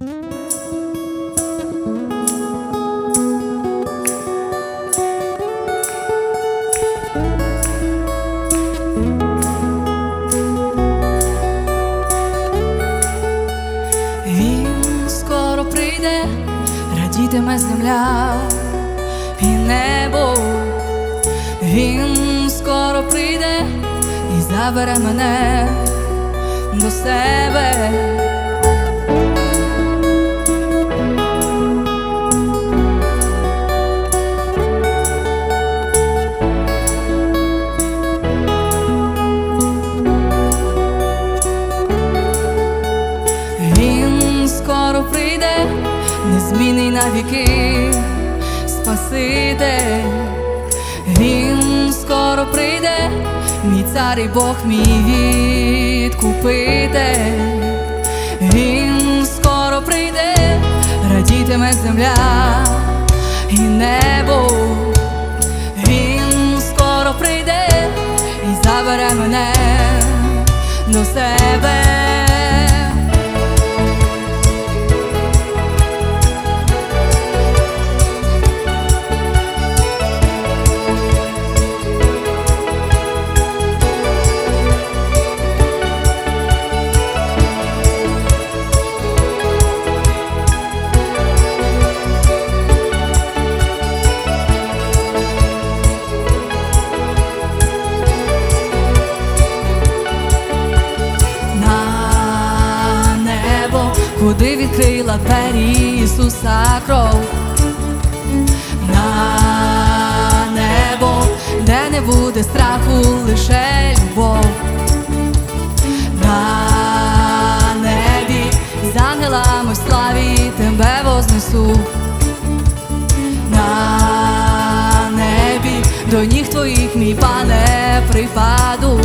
Прийде, радітиме земля і небо. Він скоро прийде і забере мене до себе. Незмінний навіки, Спаситель. Він скоро прийде, мій цар і Бог мій відкупитель. Він скоро прийде, радітиме земля і небо. Куди відкрила двері Ісуса кров. На небо, де не буде страху, лише любов. На небі з ангелами славі тебе вознесу. На небі до ніг твоїх, мій пане, припаду.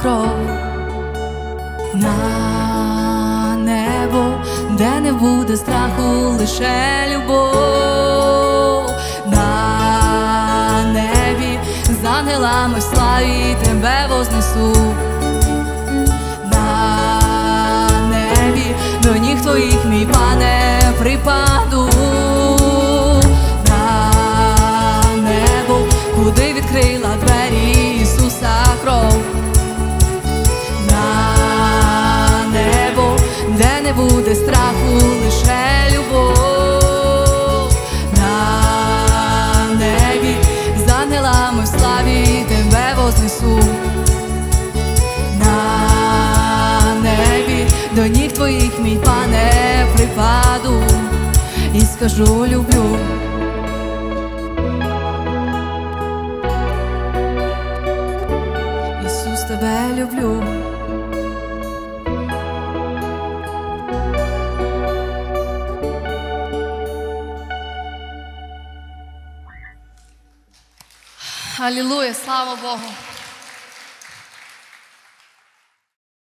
Кров. На небо, де не буде страху, лише любов. На небі з ангелами в славі тебе вознесу. Буде страху, лише любов. На небі з ангелами в славі тебе вознесу. На небі до ніг твоїх, мій пане, припаду і скажу люблю. Aleluia, slava Bogu.